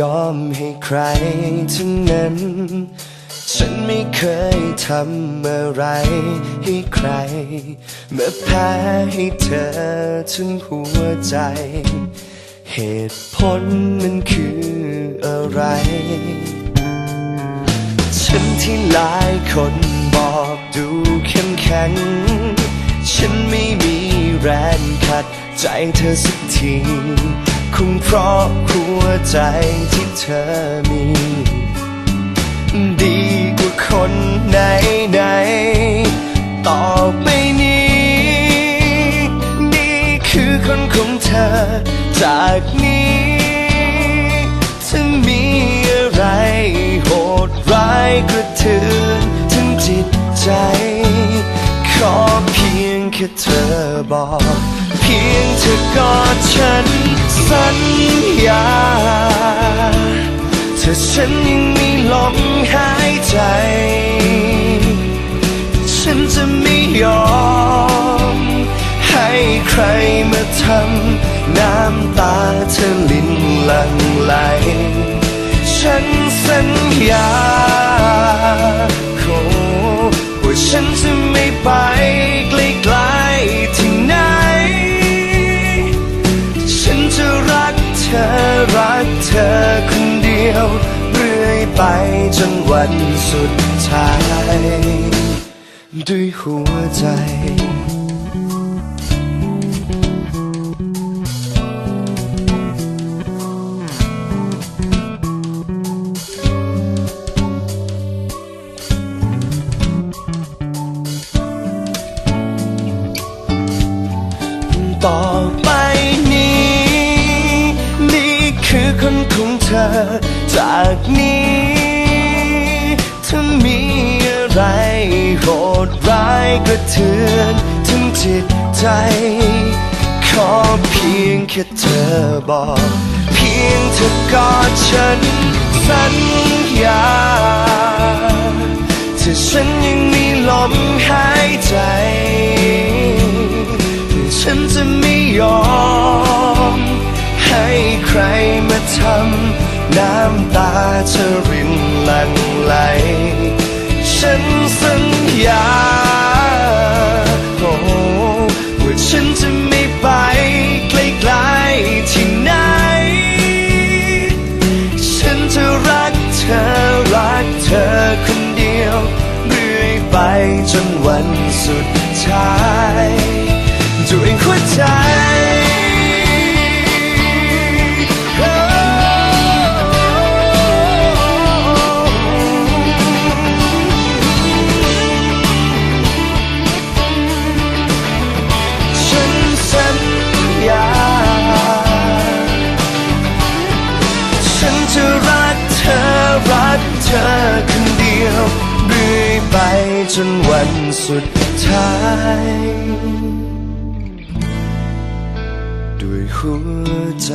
ยยอมให้ใครทั้งนั้น ฉันไม่เคยทำอะไรให้ใคร เมื่อแพ้ให้เธอทั้งหัวใจ เหตุผลมันคืออะไร ฉันที่หลายคนบอกดูเข้มแข็ง ฉันไม่มีแรงขัดใจเธอสักที คงเพราะหัวใจที่เธอมี ดีกว่าคนไหนไหนต่อไปนี้ นี่คือคนของเธอ จากนี้ถ้ามีอะไรโหดร้ายกระเทือนถึงจิตใจขอเพียงแค่เธอบอก เพียงเธอกอดฉัน สัญญา ถ้าฉันยังมีลมหายใจ ฉันจะไม่ยอม ให้ใครมาทำน้ำตาเธอลินลังไหล ฉันสัญญาโอ้ว่าฉันจะไม่ไป วันสุดท้าย ด้วยหัวใจต่อไปนี้ นี่คือคนของเธอ จากนี้ กระเทือนถึงจิตใจ ขอเพียงแค่เธอบอก เพียงเธอกอดฉันสัญญาถ้าฉันยังมีลมหายใจ ฉันจะไม่ยอม ให้ใครมาทำน้ำตาเธอรินหลั่งไหล ฉันสัญญา จนวันสุดท้ายด้วยหัวใจโอ้ฉันสัญญาฉันจะรักเธอรักเธอคนเดียว ไปจนวันสุดท้าย ด้วยหัวใจ